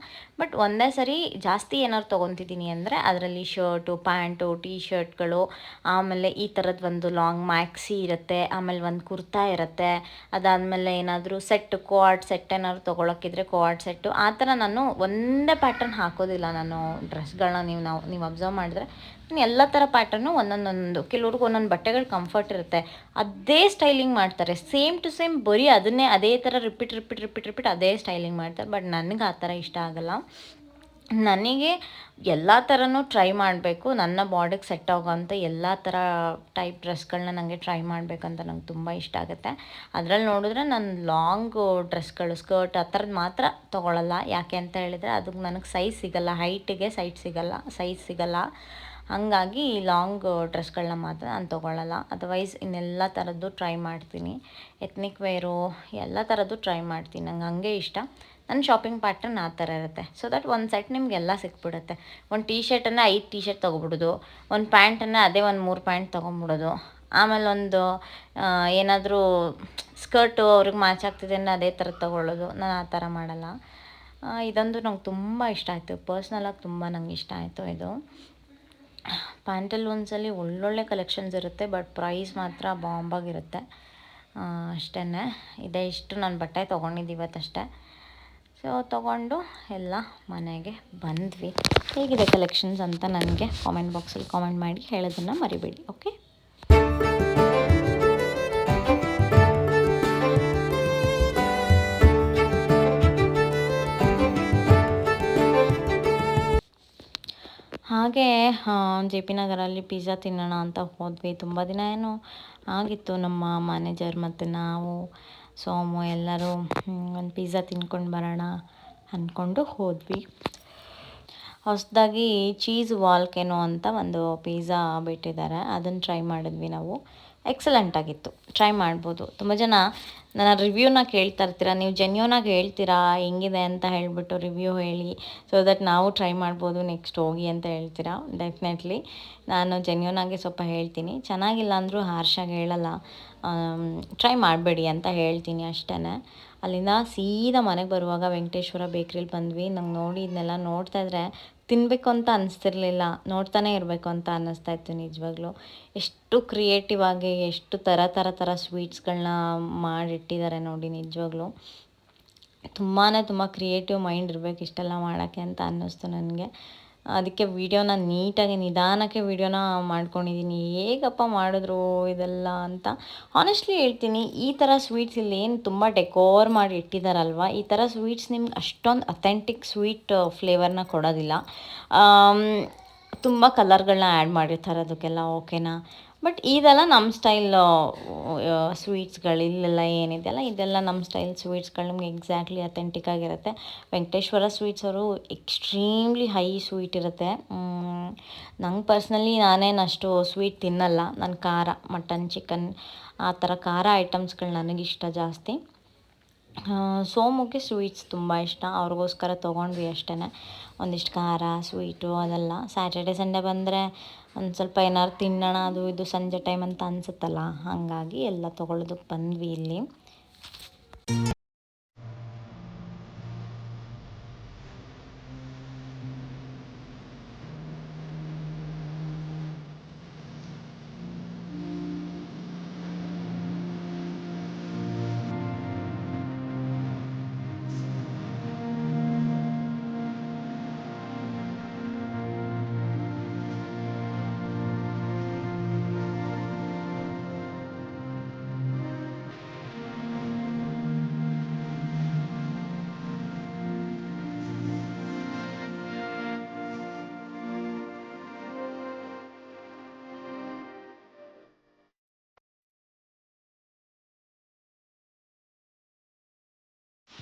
Speaker 1: ಬಟ್ ಒಂದೇ ಸರಿ ಜಾಸ್ತಿ ಏನಾದ್ರು ತೊಗೊತಿದ್ದೀನಿ ಅಂದರೆ ಅದರಲ್ಲಿ ಶರ್ಟು ಪ್ಯಾಂಟು ಟೀ ಶರ್ಟ್ಗಳು ಆಮೇಲೆ ಈ ಥರದ್ದು ಒಂದು ಲಾಂಗ್ ಮ್ಯಾಕ್ಸಿ ಇರುತ್ತೆ, ಆಮೇಲೆ ಒಂದು ಕುರ್ತಾ ಇರುತ್ತೆ, ಅದಾದಮೇಲೆ ಏನಾದರೂ ಸೆಟ್ ಕೋಆರ್ಡ್ ಸೆಟ್ ಏನಾದ್ರು ತೊಗೊಳಕ್ಕಿದ್ರೆ ಕೋಆರ್ಡ್ ಸೆಟ್ಟು ಆ ಥರ ನಾನು ಒಂದೇ ಪ್ಯಾಟರ್ನ್ ಹಾಕೋದಿಲ್ಲ ನಾನು ಡ್ರೆಸ್ಗಳನ್ನ ನೀವು ನಾವು, ನೀವು ಅಬ್ಸರ್ವ್ ಮಾಡಿದ್ರೆ. ನಾನು ಎಲ್ಲ ಥರ ಪ್ಯಾಟರ್ನು ಒಂದೊಂದೊಂದು. ಕೆಲವ್ರಿಗೆ ಒಂದೊಂದು ಬಟ್ಟೆಗಳು ಕಂಫರ್ಟ್ ಇರುತ್ತೆ. ಅದೇ ಸ್ಟೈಲಿಂಗ್ ಮಾಡ್ತಾರೆ. ಸೇಮ್ ಟು ಸೇಮ್ ಬರೀ ಅದನ್ನೇ ಅದೇ ಥರ ರಿಪೀಟ್ ರಿಪೀಟ್ ರಿಪೀಟ್ ರಿಪೀಟ್ ಅದೇ ಸ್ಟೈಲಿಂಗ್ ಮಾಡ್ತಾರೆ. ಬಟ್ ನನಗೆ ಆ ಥರ ಇಷ್ಟ ಆಗಲ್ಲ. ನನಗೆ ಎಲ್ಲ ಥರನೂ ಟ್ರೈ ಮಾಡಬೇಕು. ನನ್ನ ಬಾಡಿಗೆ ಸೆಟ್ ಆಗೋಂಥ ಎಲ್ಲ ಥರ ಟೈಪ್ ಡ್ರೆಸ್ಗಳನ್ನ ನನಗೆ ಟ್ರೈ ಮಾಡಬೇಕಂತ ನಂಗೆ ತುಂಬ ಇಷ್ಟ ಆಗುತ್ತೆ. ಅದರಲ್ಲಿ ನೋಡಿದ್ರೆ ನಾನು ಲಾಂಗ್ ಡ್ರೆಸ್ಗಳು ಸ್ಕರ್ಟ್ ಆ ಥರದ್ದು ಮಾತ್ರ ತೊಗೊಳಲ್ಲ. ಯಾಕೆ ಅಂತ ಹೇಳಿದರೆ ಅದಕ್ಕೆ ನನಗೆ ಸೈಜ್ ಸಿಗಲ್ಲ. ಹೈಟಿಗೆ ಸೈಟ್ ಸಿಗಲ್ಲ. ಸೈಜ್ ಸಿಗಲ್ಲ. ಹಾಗಾಗಿ ಲಾಂಗ್ ಡ್ರೆಸ್ಗಳನ್ನ ಮಾತ್ರ ನಾನು ತೊಗೊಳ್ಳಲ್ಲ ಅದರ್ವೈಸ್ ಇನ್ನೆಲ್ಲ ಥರದ್ದು ಟ್ರೈ ಮಾಡ್ತೀನಿ. ಎತ್ನಿಕ್ ವೇರು ಎಲ್ಲ ಥರದ್ದು ಟ್ರೈ ಮಾಡ್ತೀನಿ. ನಂಗೆ ಹಂಗೆ ಇಷ್ಟ. ನನ್ನ ಶಾಪಿಂಗ್ ಪ್ಯಾಟ್ರನ್ ಆ ಥರ ಇರುತ್ತೆ. ಸೊ ದಟ್ ಒಂದು ಸೆಟ್ ನಿಮಗೆಲ್ಲ ಸಿಕ್ಬಿಡುತ್ತೆ. ಒಂದು ಟೀ ಶರ್ಟನ್ನು ಐದು ಟೀ ಶರ್ಟ್ ತೊಗೊಬಿಡೋದು. ಒಂದು ಪ್ಯಾಂಟನ್ನು ಅದೇ ಒಂದು ಮೂರು ಪ್ಯಾಂಟ್ ತೊಗೊಂಬಿಡೋದು. ಆಮೇಲೆ ಒಂದು ಏನಾದರೂ ಸ್ಕರ್ಟು ಅವ್ರಿಗೆ ಮ್ಯಾಚ್ ಆಗ್ತಿದೆ ಅಂದರೆ ಅದೇ ಥರ ತೊಗೊಳ್ಳೋದು ನಾನು ಆ ಥರ ಮಾಡಲ್ಲ. ಇದೊಂದು ನಂಗೆ ತುಂಬ ಇಷ್ಟ ಆಯಿತು. ಪರ್ಸ್ನಲಾಗಿ ತುಂಬ ನಂಗೆ ಇಷ್ಟ ಆಯಿತು ಇದು. ಪ್ಯಾಂಟಲೂನ್ಸಲ್ಲಿ ಒಳ್ಳೊಳ್ಳೆ ಕಲೆಕ್ಷನ್ಸ್ ಇರುತ್ತೆ ಬಟ್ ಪ್ರೈಸ್ ಮಾತ್ರ ಬಾಂಬಾಗಿರುತ್ತೆ. ಅಷ್ಟೇ ಇದೇ ಇಷ್ಟು ನಾನು ಬಟ್ಟೆ ತೊಗೊಂಡಿದ್ದು ಇವತ್ತಷ್ಟೇ. ಸೊ ತೊಗೊಂಡು ಎಲ್ಲ ಮನೆಗೆ ಬಂದ್ವಿ. ಹೇಗಿದೆ ಕಲೆಕ್ಷನ್ಸ್ ಅಂತ ನನಗೆ ಕಾಮೆಂಟ್ ಬಾಕ್ಸಲ್ಲಿ ಕಾಮೆಂಟ್ ಮಾಡಿ ಹೇಳೋದನ್ನು ಮರಿಬೇಡಿ ಓಕೆ ಹಾಗೆ ಜೆ ಪಿ ನಗರಲ್ಲಿ ಪಿಜ್ಜಾ ತಿನ್ನೋಣ ಅಂತ ಹೋದ್ವಿ. ತುಂಬ ದಿನ ಏನು ಆಗಿತ್ತು ನಮ್ಮ ಮ್ಯಾನೇಜರ್ ಮತ್ತು ನಾವು, ಸೋಮು ಎಲ್ಲರೂ ಒಂದು ಪಿಜ್ಜಾ ತಿನ್ಕೊಂಡು ಬರೋಣ ಅಂದ್ಕೊಂಡು ಹೋದ್ವಿ. ಹೊಸದಾಗಿ ಚೀಸ್ ವಾಲ್ಕೆನೋ ಅಂತ ಒಂದು ಪಿಜ್ಜಾ ಬಿಟ್ಟಿದ್ದಾರೆ. ಅದನ್ನು ಟ್ರೈ ಮಾಡಿದ್ವಿ ನಾವು. ಎಕ್ಸಲೆಂಟ್ ಆಗಿತ್ತು. ಟ್ರೈ ಮಾಡ್ಬೋದು. ತುಂಬ ಜನ ನನ್ನ ರಿವ್ಯೂನ ಕೇಳ್ತಾ ಇರ್ತೀರ? ನೀವು ಜೆನ್ಯೂನಾಗಿ ಹೇಳ್ತೀರಾ? ಹೆಂಗಿದೆ ಅಂತ ಹೇಳಿಬಿಟ್ಟು ರಿವ್ಯೂ ಹೇಳಿ. ಸೊ ದಟ್ ನಾವು ಟ್ರೈ ಮಾಡ್ಬೋದು ನೆಕ್ಸ್ಟ್ ಹೋಗಿ ಅಂತ ಹೇಳ್ತೀರಾ? ಡೆಫಿನೆಟ್ಲಿ ನಾನು ಜೆನ್ಯೂನಾಗಿ ಸ್ವಲ್ಪ ಹೇಳ್ತೀನಿ. ಚೆನ್ನಾಗಿಲ್ಲ ಅಂದರೂ ಹಾರ್ಷಾಗಿ ಹೇಳಲ್ಲ. ಟ್ರೈ ಮಾಡಬೇಡಿ ಅಂತ ಹೇಳ್ತೀನಿ ಅಷ್ಟೇ ಅಲ್ಲಿಂದ ಸೀದಾ ಮನೆಗೆ ಬರುವಾಗ ವೆಂಕಟೇಶ್ವರ ಬೇಕ್ರಿಲಿ ಬಂದ್ವಿ. ನಂಗೆ ನೋಡಿ ಇದನ್ನೆಲ್ಲ ನೋಡ್ತಾ ಇದ್ರೆ ತಿನ್ನಬೇಕು ಅಂತ ಅನಿಸ್ತಿರ್ಲಿಲ್ಲ, ನೋಡ್ತಾನೆ ಇರಬೇಕು ಅಂತ ಅನ್ನಿಸ್ತಾ ಇತ್ತು ನಿಜವಾಗ್ಲೂ. ಎಷ್ಟು ಕ್ರಿಯೇಟಿವ್ ಆಗಿ ಎಷ್ಟು ಥರ ಥರ ಥರ ಸ್ವೀಟ್ಸ್ಗಳನ್ನ ಮಾಡಿಟ್ಟಿದ್ದಾರೆ ನೋಡಿ ನಿಜವಾಗ್ಲೂ. ತುಂಬಾ ತುಂಬ ಕ್ರಿಯೇಟಿವ್ ಮೈಂಡ್ ಇರಬೇಕು ಇಷ್ಟೆಲ್ಲ ಮಾಡೋಕ್ಕೆ ಅಂತ ಅನ್ನಿಸ್ತು ನನಗೆ. ಅದಕ್ಕೆ ವೀಡಿಯೋನ ನೀಟಾಗಿ, ನಿಧಾನಕ್ಕೆ ವೀಡಿಯೋನ ಮಾಡ್ಕೊಂಡಿದ್ದೀನಿ ಹೇಗಪ್ಪ ಮಾಡಿದ್ರು ಇದೆಲ್ಲ ಅಂತ ಆನೆಸ್ಟ್ಲಿ ಹೇಳ್ತೀನಿ, ಈ ಥರ ಸ್ವೀಟ್ಸ್ ಇಲ್ಲಿ ಏನು ತುಂಬ ಡೆಕೋರ್ ಮಾಡಿ ಇಟ್ಟಿದ್ದಾರಲ್ವ ಈ ಥರ ಸ್ವೀಟ್ಸ್ ನಿಮ್ಗೆ ಅಷ್ಟೊಂದು ಅಥೆಂಟಿಕ್ ಸ್ವೀಟ್ ಫ್ಲೇವರ್ನ ಕೊಡೋದಿಲ್ಲ. ತುಂಬ ಕಲರ್ಗಳನ್ನ ಆ್ಯಡ್ ಮಾಡಿರ್ತಾರೆ ಅದಕ್ಕೆಲ್ಲ ಓಕೆನಾ ಬಟ್ ಇದೆಲ್ಲ ನಮ್ಮ ಸ್ಟೈಲ್ ಸ್ವೀಟ್ಸ್ಗಳು ಇಲ್ಲೆಲ್ಲ ಏನಿದೆಯಲ್ಲ ಇದೆಲ್ಲ ನಮ್ಮ ಸ್ಟೈಲ್ ಸ್ವೀಟ್ಸ್ಗಳು ನಿಮ್ಗೆ ಎಕ್ಸಾಕ್ಟ್ಲಿ ಅಥೆಂಟಿಕ್ ಆಗಿರುತ್ತೆ. ವೆಂಕಟೇಶ್ವರ ಸ್ವೀಟ್ಸ್ ಅವರು ಎಕ್ಸ್ಟ್ರೀಮ್ಲಿ ಹೈ ಸ್ವೀಟ್ ಇರುತ್ತೆ. ನಂಗೆ ಪರ್ಸ್ನಲಿ ನಾನೇನು ಅಷ್ಟು ಸ್ವೀಟ್ ತಿನ್ನಲ್ಲ. ನಾನು ಖಾರ ಮಟನ್ ಚಿಕನ್ ಆ ಥರ ಖಾರ ಐಟಮ್ಸ್ಗಳು ನನಗಿಷ್ಟ ಜಾಸ್ತಿ. ಸೋಮುಗೆ ಸ್ವೀಟ್ಸ್ ತುಂಬ ಇಷ್ಟ. ಅವ್ರಿಗೋಸ್ಕರ ತೊಗೊಂಡ್ವಿ ಅಷ್ಟೇ ಒಂದಿಷ್ಟು ಖಾರ ಸ್ವೀಟು ಅದೆಲ್ಲ. ಸ್ಯಾಟರ್ಡೆ ಸಂಡೇ ಬಂದರೆ ಒಂದು ಸ್ವಲ್ಪ ಏನಾದ್ರು ತಿನ್ನೋಣ, ಅದು ಇದು ಸಂಜೆ ಟೈಮ್ ಅಂತ ಅನಿಸುತ್ತಲ್ಲ. ಹಾಗಾಗಿ ಎಲ್ಲ ತೊಗೊಳೋದಕ್ಕೆ ಬಂದ್ವಿ ಇಲ್ಲಿ.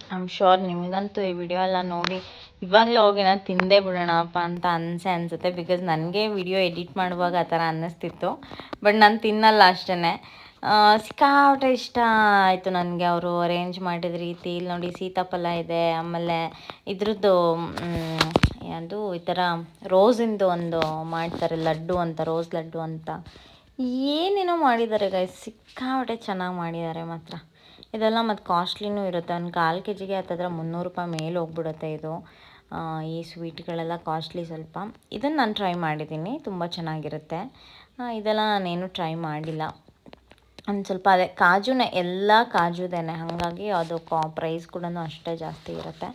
Speaker 1: ಐ ಆಮ್ ಶೋರ್ ನಿಮಗಂತೂ ಈ ವಿಡಿಯೋ ಎಲ್ಲ ನೋಡಿ ಇವಾಗಲೇ ಹೋಗಿನ ತಿಂದೇ ಬಿಡೋಣಪ್ಪ ಅಂತ ಅನಿಸೆ ಅನಿಸುತ್ತೆ ಬಿಕಾಸ್ ನನಗೆ ವಿಡಿಯೋ ಎಡಿಟ್ ಮಾಡುವಾಗ ಆ ಥರ ಅನ್ನಿಸ್ತಿತ್ತು. ಬಟ್ ನಾನು ತಿನ್ನಲ್ಲ ಅಷ್ಟೇ ಸಿಕ್ಕಾಪಟ್ಟೆ ಇಷ್ಟ ಆಯಿತು ನನಗೆ ಅವರು ಅರೇಂಜ್ ಮಾಡಿದ ರೀತಿ. ಇಲ್ಲಿ ನೋಡಿ ಸೀತಾಫಲ ಇದೆ, ಆಮೇಲೆ ಇದ್ರದ್ದು ಅದು ಈ ಥರ ರೋಸಿಂದು ಒಂದು ಮಾಡ್ತಾರೆ, ಲಡ್ಡು ಅಂತ, ರೋಸ್ ಲಡ್ಡು ಅಂತ. ಏನೇನೋ ಮಾಡಿದ್ದಾರೆ ಗೈಸ್ ಸಿಕ್ಕಾಪಟ್ಟೆ ಚೆನ್ನಾಗಿ ಮಾಡಿದ್ದಾರೆ ಮಾತ್ರ. ಇದೆಲ್ಲ ಮತ್ತು ಕಾಸ್ಟ್ಲಿನೂ ಇರುತ್ತೆ. ಒಂದು ಕಾಲು ಕೆ ಜಿಗೆ ಹತ್ತತ್ರ ಮುನ್ನೂರು ರೂಪಾಯಿ ಮೇಲೆ ಹೋಗ್ಬಿಡುತ್ತೆ ಇದು. ಈ ಸ್ವೀಟ್ಗಳೆಲ್ಲ ಕಾಸ್ಟ್ಲಿ ಸ್ವಲ್ಪ. ಇದನ್ನು ನಾನು ಟ್ರೈ ಮಾಡಿದ್ದೀನಿ. ತುಂಬ ಚೆನ್ನಾಗಿರುತ್ತೆ. ಇದೆಲ್ಲ ನಾನೇನು ಟ್ರೈ ಮಾಡಿಲ್ಲ. ಒಂದು ಸ್ವಲ್ಪ ಅದೇ ಕಾಜುನೇ, ಎಲ್ಲ ಕಾಜುದೇನೆ. ಹಾಗಾಗಿ ಅದು ಕಾ ಪ್ರೈಸ್ ಕೂಡ ಅಷ್ಟೇ ಜಾಸ್ತಿ ಇರುತ್ತೆ.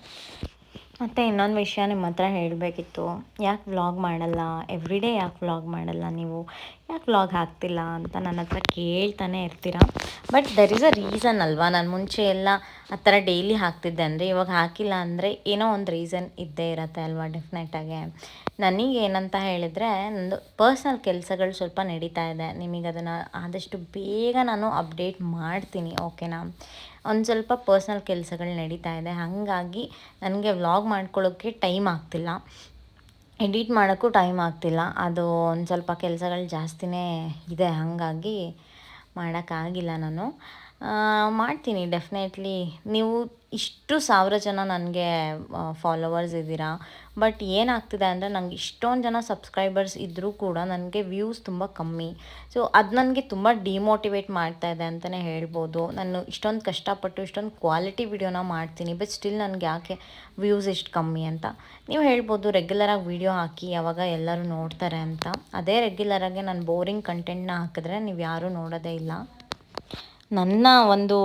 Speaker 1: ಮತ್ತು ಇನ್ನೊಂದು ವಿಷಯ ನಿಮ್ಮ ಹತ್ರ ಹೇಳಬೇಕಿತ್ತು. ಯಾಕೆ ವ್ಲಾಗ್ ಮಾಡಲ್ಲ? ಎವ್ರಿ ಡೇ ಯಾಕೆ ವ್ಲಾಗ್ ಮಾಡಲ್ಲ ನೀವು? ಯಾಕೆ ವ್ಲಾಗ್ ಹಾಕ್ತಿಲ್ಲ ಅಂತ ನನ್ನ ಹತ್ರ ಕೇಳ್ತಾನೆ ಇರ್ತೀರ? But there is a reason ಅಲ್ವಾ? ನಾನು ಮುಂಚೆ ಎಲ್ಲ ಆ ಥರ ಡೈಲಿ ಹಾಕ್ತಿದ್ದೆ ಅಂದರೆ ಇವಾಗ ಹಾಕಿಲ್ಲ ಅಂದರೆ ಏನೋ ಒಂದು ರೀಸನ್ ಇದ್ದೇ ಇರತ್ತೆ ಅಲ್ವಾ ಡೆಫಿನೆಟಾಗಿ ನನಗೆ ಏನಂತ ಹೇಳಿದರೆ, ನಂದು ಪರ್ಸ್ನಲ್ ಕೆಲಸಗಳು ಸ್ವಲ್ಪ ನಡೀತಾ ಇದೆ. ನಿಮಗೆ ಅದನ್ನು ಆದಷ್ಟು ಬೇಗ ನಾನು ಅಪ್ಡೇಟ್ ಮಾಡ್ತೀನಿ ಓಕೆನಾ ಒಂದು ಸ್ವಲ್ಪ ಪರ್ಸ್ನಲ್ ಕೆಲಸಗಳು ನಡೀತಾ ಇದೆ. ಹಾಗಾಗಿ ನನಗೆ ವ್ಲಾಗ್ ಮಾಡ್ಕೊಳ್ಳೋಕ್ಕೆ ಟೈಮ್ ಆಗ್ತಿಲ್ಲ. ಎಡಿಟ್ ಮಾಡೋಕ್ಕೂ ಟೈಮ್ ಆಗ್ತಿಲ್ಲ. ಅದು ಒಂದು ಸ್ವಲ್ಪ ಕೆಲಸಗಳು ಜಾಸ್ತಿನೇ ಇದೆ. ಹಾಗಾಗಿ ಮಾಡೋಕ್ಕಾಗಿಲ್ಲ ನಾನು. ಮಾಡ್ತೀನಿ ಡೆಫಿನೆಟ್ಲಿ ನೀವು ಇಷ್ಟು ಸಾವಿರ ಜನ ನನಗೆ ಫಾಲೋವರ್ಸ್ ಇದ್ದೀರಾ. ಬಟ್ ಏನಾಗ್ತಿದೆ ಅಂದರೆ ನನಗೆ ಇಷ್ಟೊಂದು ಜನ ಸಬ್ಸ್ಕ್ರೈಬರ್ಸ್ ಇದ್ದರೂ ಕೂಡ ನನಗೆ ವ್ಯೂಸ್ ತುಂಬ ಕಮ್ಮಿ. ಸೊ ಅದು ನನಗೆ ತುಂಬ ಡಿಮೋಟಿವೇಟ್ ಮಾಡ್ತಾ ಇದೆ ಅಂತಲೇ ಹೇಳ್ಬೋದು. ನಾನು ಇಷ್ಟೊಂದು ಕಷ್ಟಪಟ್ಟು ಇಷ್ಟೊಂದು ಕ್ವಾಲಿಟಿ ವಿಡಿಯೋನ ಮಾಡ್ತೀನಿ ಬಟ್ ಸ್ಟಿಲ್ ನನಗೆ ಯಾಕೆ ವ್ಯೂಸ್ ಇಷ್ಟು ಕಮ್ಮಿ ಅಂತ? ನೀವು ಹೇಳ್ಬೋದು ರೆಗ್ಯುಲರಾಗಿ ವೀಡಿಯೋ ಹಾಕಿ ಯಾವಾಗ ಎಲ್ಲರೂ ನೋಡ್ತಾರೆ ಅಂತ. ಅದೇ ರೆಗ್ಯುಲರಾಗಿ ನಾನು ಬೋರಿಂಗ್ ಕಂಟೆಂಟ್ನ ಹಾಕಿದ್ರೆ ನೀವು ಯಾರೂ ನೋಡೋದೇ ಇಲ್ಲ. ನನ್ನ ಒಂದು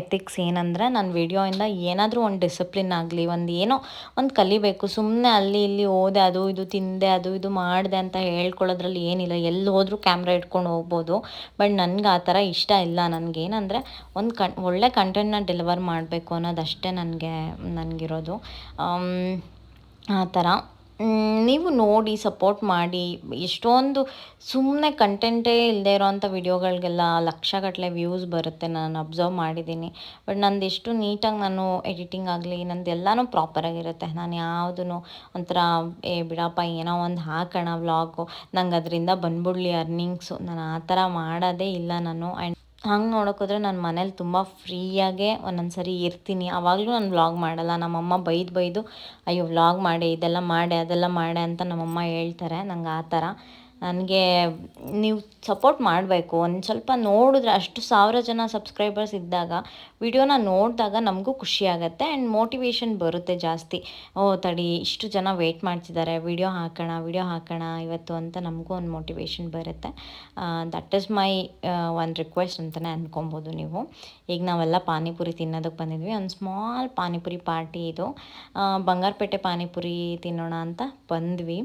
Speaker 1: ಎಥಿಕ್ಸ್ ಏನಂದರೆ ನಾನು ವಿಡಿಯೋಯಿಂದ ಏನಾದರೂ ಒಂದು ಡಿಸಿಪ್ಲಿನ್ ಆಗಲಿ, ಒಂದು ಏನೋ ಒಂದು ಕಲಿಬೇಕು. ಸುಮ್ಮನೆ ಅಲ್ಲಿ ಇಲ್ಲಿ ಹೋದೆ ಅದು ಇದು ತಿಂದೆ, ಅದು ಇದು ಮಾಡಿದೆ ಅಂತ ಹೇಳ್ಕೊಳ್ಳೋದ್ರಲ್ಲಿ ಏನಿಲ್ಲ. ಎಲ್ಲಿ ಹೋದರೂ ಕ್ಯಾಮ್ರಾ ಇಟ್ಕೊಂಡು ಹೋಗ್ಬೋದು. ಬಟ್ ನನಗೆ ಆ ಥರ ಇಷ್ಟ ಇಲ್ಲ. ನನಗೇನಂದರೆ ಒಂದು ಕನ್ ಒಳ್ಳೆ ಕಂಟೆಂಟ್ನ ಡೆಲಿವರ್ ಮಾಡಬೇಕು ಅನ್ನೋದಷ್ಟೇ ನನಗೆ, ನನಗಿರೋದು. ಆ ಥರ. ನೀವು ನೋಡಿ ಸಪೋರ್ಟ್ ಮಾಡಿ. ಎಷ್ಟೊಂದು ಸುಮ್ಮನೆ ಕಂಟೆಂಟೇ ಇಲ್ಲದೆ ಇರೋವಂಥ ವಿಡಿಯೋಗಳಿಗೆಲ್ಲ ಲಕ್ಷಗಟ್ಟಲೆ ವ್ಯೂಸ್ ಬರುತ್ತೆ. ನಾನು ಅಬ್ಸರ್ವ್ ಮಾಡಿದ್ದೀನಿ. ಬಟ್ ನಂದು ಎಷ್ಟು ನೀಟಾಗಿ ನಾನು ಎಡಿಟಿಂಗ್ ಆಗಲಿ, ನಂದು ಎಲ್ಲನೂ ಪ್ರಾಪರಾಗಿರುತ್ತೆ ನಾನು ಯಾವುದೂ ಒಂಥರ, ಏ, ಬಿಡಪ್ಪ, ಏನೋ ಒಂದು ಹಾಕೋಣ ವ್ಲಾಗು ನಂಗೆ ಅದರಿಂದ ಬಂದ್ಬಿಡ್ಲಿ ಅರ್ನಿಂಗ್ಸು ನಾನು ಆ ಥರ ಮಾಡೋದೇ ಇಲ್ಲ ನಾನು. ಆ್ಯಂಡ್ ಹಂಗೆ ನೋಡೋಕ್ಕೋದ್ರೆ ನಾನು ಮನೇಲಿ ತುಂಬ ಫ್ರೀಯಾಗೆ ಒಂದೊಂದು ಸರಿ ಇರ್ತೀನಿ. ಆವಾಗಲೂ ನಾನು ವ್ಲಾಗ್ ಮಾಡಲ್ಲ. ನಮ್ಮಮ್ಮ ಬೈದು ಬೈದು, ಅಯ್ಯೋ, ವ್ಲಾಗ್ ಮಾಡಿ, ಇದೆಲ್ಲ ಮಾಡೆ, ಅದೆಲ್ಲ ಮಾಡೆ ಅಂತ ನಮ್ಮಮ್ಮ ಹೇಳ್ತಾರೆ. ನಂಗೆ ಆ ಥರ. ನನಗೆ ನೀವು ಸಪೋರ್ಟ್ ಮಾಡಬೇಕು. ಒಂದು ಸ್ವಲ್ಪ ನೋಡಿದ್ರೆ ಅಷ್ಟು ಸಾವಿರ ಜನ ಸಬ್ಸ್ಕ್ರೈಬರ್ಸ್ ಇದ್ದಾಗ ವಿಡಿಯೋನ ನೋಡಿದಾಗ ನಮಗೂ ಖುಷಿ ಆ್ಯಂಡ್ ಮೋಟಿವೇಶನ್ ಬರುತ್ತೆ ಜಾಸ್ತಿ. ಓ ತಡಿ, ಇಷ್ಟು ಜನ ವೆಯ್ಟ್ ಮಾಡ್ತಿದ್ದಾರೆ. ವಿಡಿಯೋ ಹಾಕೋಣ ವಿಡಿಯೋ ಹಾಕೋಣ. ಇವತ್ತು ಅಂತ ನಮಗೂ ಒಂದು ಮೋಟಿವೇಶನ್ ಬರುತ್ತೆ. ದಟ್ ಇಸ್ ಮೈ ಒಂದು ರಿಕ್ವೆಸ್ಟ್ ಅಂತಲೇ ಅಂದ್ಕೊಬೋದು ನೀವು. ಈಗ ನಾವೆಲ್ಲ ಪಾನಿಪುರಿ ತಿನ್ನೋದಕ್ಕೆ ಬಂದಿದ್ವಿ. ಒಂದು ಸ್ಮಾಲ್ ಪಾನಿಪುರಿ ಪಾರ್ಟಿ ಇದು. ಬಂಗಾರಪೇಟೆ ಪಾನಿಪುರಿ ತಿನ್ನೋಣ ಅಂತ ಬಂದ್ವಿ.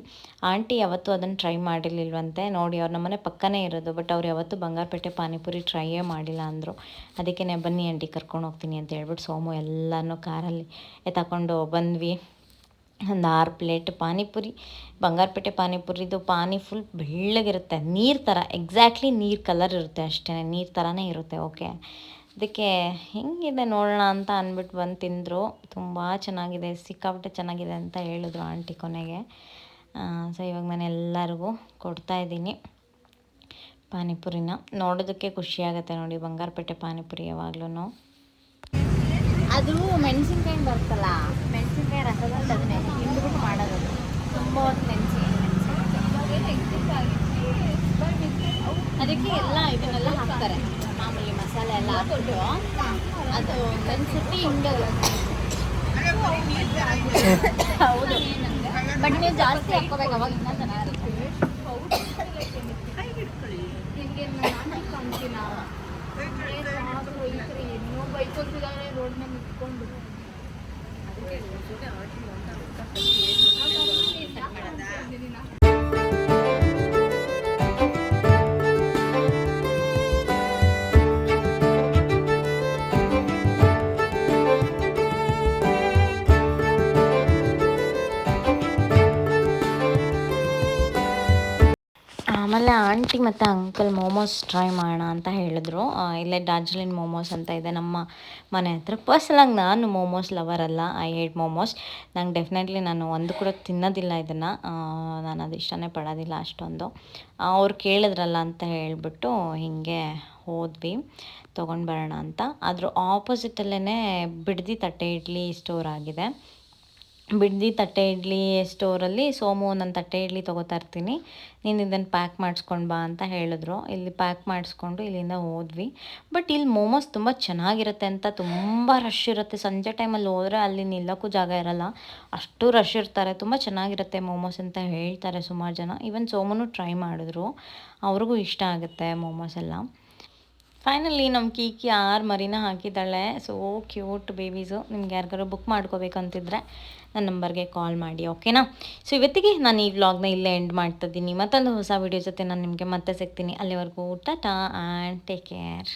Speaker 1: ಆಂಟಿ ಯಾವತ್ತೂ ಅದನ್ನು ಟ್ರೈ ಮಾಡಿರ್ಲಿಲ್ವಂತೆ ನೋಡಿ, ಅವ್ರ ನಮ್ಮನೆ ಪಕ್ಕನೇ ಇರೋದು, ಬಟ್ ಅವ್ರು ಯಾವತ್ತೂ ಬಂಗಾರಪೇಟೆ ಪಾನಿಪುರಿ ಟ್ರೈಯೇ ಮಾಡಿಲ್ಲ ಅಂದರು. ಅದಕ್ಕೆ ಬನ್ನಿ ಆಂಟಿ, ಕರ್ಕೊಂಡು ಹೋಗ್ತೀನಿ ಅಂತ ಹೇಳ್ಬಿಟ್ಟು ಸೋಮು ಎಲ್ಲನೂ ಕಾರಲ್ಲಿ ತಗೊಂಡು ಬಂದ್ವಿ. ಒಂದು ಆರು ಪ್ಲೇಟ್ ಪಾನಿಪುರಿ. ಬಂಗಾರಪೇಟೆ ಪಾನಿಪುರಿದು ಪಾನಿ ಫುಲ್ ಬೆಳ್ಳಗಿರುತ್ತೆ. ನೀರು ಥರ ಎಕ್ಸಾಕ್ಟ್ಲಿ ನೀರು ಕಲರ್ ಇರುತ್ತೆ ಅಷ್ಟೇ ನೀರು ಥರನೇ ಇರುತ್ತೆ ಓಕೆ ಅದಕ್ಕೆ ಹೆಂಗಿದೆ ನೋಡೋಣ ಅಂತ ಅಂದ್ಬಿಟ್ಟು ಬಂದು ತಿಂದರು. ತುಂಬ ಚೆನ್ನಾಗಿದೆ, ಸಿಕ್ಕಾಪಟ್ಟೆ ಚೆನ್ನಾಗಿದೆ ಅಂತ ಹೇಳಿದ್ರು ಆಂಟಿ ಕೊನೆಗೆ. ಸೊ ಇವಾಗ ನಾನು ಎಲ್ಲರಿಗೂ ಕೊಡ್ತಾ ಇದ್ದೀನಿ ಪಾನಿಪುರಿನ. ನೋಡೋದಕ್ಕೆ ಖುಷಿಯಾಗುತ್ತೆ ನೋಡಿ ಬಂಗಾರಪೇಟೆ ಪಾನಿಪುರಿ ಯಾವಾಗ್ಲೂ
Speaker 2: ಅದು ಮೆಣಸಿನ್ಕಾಯಿ ಬರ್ತಲ್ಲ ಮೆಣಸಿನ್ಕಾಯಿ ರಸದಲ್ಲಿ ಅದನ್ನೇ ಹಿಂಡ್ಬಿಟ್ಟು ಮಾಡೋದು. ತುಂಬ ಹೊತ್ತು ಮೆಣಸಿ ಅದಕ್ಕೆ ಎಲ್ಲ ಇದನ್ನೆಲ್ಲ ಹಾಕ್ತಾರೆ. ಮಾಮೂಲಿ ಮಸಾಲೆ ಎಲ್ಲ ಹಾಕ್ಬಿಟ್ಟು ಅದು ನೆನ್ಸಿಟ್ಟು ಹಿಂಡೋದು ಹೌದು. ಬಟ್ ನೀವು ಜಾಸ್ತಿ ಹಾಕ್ಕೋಬೇಕು ಅವಾಗ
Speaker 1: ಆಮೇಲೆ ಆಂಟಿ ಮತ್ತು ಅಂಕಲ್ ಮೋಮೋಸ್ ಟ್ರೈ ಮಾಡೋಣ ಅಂತ ಹೇಳಿದ್ರು. ಇಲ್ಲೇ ಡಾರ್ಜಿಲಿಂಗ್ ಮೋಮೋಸ್ ಅಂತ ಇದೆ ನಮ್ಮ ಮನೆ ಹತ್ರ. ಪರ್ಸನಲಾಗಿ ನಾನು ಮೋಮೋಸ್ ಲವರ್ ಅಲ್ಲ. I hate momos. ನಂಗೆ ಡೆಫಿನೆಟ್ಲಿ ನಾನು ಒಂದು ಕೂಡ ತಿನ್ನೋದಿಲ್ಲ ಇದನ್ನು. ನಾನು ಅದು ಇಷ್ಟನೇ ಪಡೋದಿಲ್ಲ ಅಷ್ಟೊಂದು. ಅವ್ರು ಕೇಳಿದ್ರಲ್ಲ ಅಂತ ಹೇಳಿಬಿಟ್ಟು ಹೀಗೆ ಹೋದ್ವಿ. ತೊಗೊಂಡು ಬರೋಣ ಅಂತ. ಆದರೂ ಆಪೋಸಿಟಲ್ಲೇ ಬಿಡದಿ ತಟ್ಟೆ ಇಡ್ಲಿ ಸ್ಟೋರ್ ಆಗಿದೆ. ಬಿಡ್ದಿ ತಟ್ಟೆ ಇಡ್ಲಿ ಸ್ಟೋರಲ್ಲಿ ಸೋಮು ನಾನು ತಟ್ಟೆ ಇಡ್ಲಿ ತೊಗೋತಾ ಇರ್ತೀನಿ. ನೀನು ಇದನ್ನು ಪ್ಯಾಕ್ ಮಾಡಿಸ್ಕೊಂಡು ಬಾ ಅಂತ ಹೇಳಿದ್ರು. ಇಲ್ಲಿ ಪ್ಯಾಕ್ ಮಾಡಿಸ್ಕೊಂಡು ಇಲ್ಲಿಂದ ಹೋದ್ವಿ. ಬಟ್ ಇಲ್ಲಿ ಮೋಮೋಸ್ ತುಂಬ ಚೆನ್ನಾಗಿರುತ್ತೆ ಅಂತ ತುಂಬ ರಶ್ ಇರುತ್ತೆ. ಸಂಜೆ ಟೈಮಲ್ಲಿ ಹೋದರೆ ಅಲ್ಲಿ ನಿಲ್ಲೋಕ್ಕೂ ಜಾಗ ಇರಲ್ಲ. ಅಷ್ಟು ರಶ್ ಇರ್ತಾರೆ. ತುಂಬ ಚೆನ್ನಾಗಿರುತ್ತೆ ಮೋಮೋಸ್ ಅಂತ ಹೇಳ್ತಾರೆ ಸುಮಾರು ಜನ. ಈವನ್ ಸೋಮನು ಟ್ರೈ ಮಾಡಿದ್ರು. ಅವ್ರಿಗೂ ಇಷ್ಟ ಆಗುತ್ತೆ ಮೋಮೋಸ್ ಎಲ್ಲ. ಫೈನಲಿ ನಮ್ಮ ಕೀಕಿ ಆರು ಮರಿನ ಹಾಕಿದ್ದಾಳೆ. ಸೊ ಕ್ಯೂಟ್ ಬೇಬೀಸು ನಿಮ್ಗೆ ಯಾರಿಗಾರು ಬುಕ್ ಮಾಡ್ಕೋಬೇಕಂತಿದ್ರೆ ನನ್ನ ನಂಬರ್ಗೆ ಕಾಲ್ ಮಾಡಿ ಓಕೆನಾ ಸೊ ಇವತ್ತಿಗೆ ನಾನು ಈ ವ್ಲಾಗ್ನ ಇಲ್ಲೇ ಎಂಡ್ ಮಾಡ್ತಿದ್ದೀನಿ. ಮತ್ತೊಂದು ಹೊಸ ವಿಡಿಯೋ ಜೊತೆ ನಾನು ನಿಮಗೆ ಮತ್ತೆ ಸಿಗ್ತೀನಿ. ಅಲ್ಲಿವರೆಗೂ ಟಾಟಾ ಆ್ಯಂಡ್ ಟೇಕ್ ಕೇರ್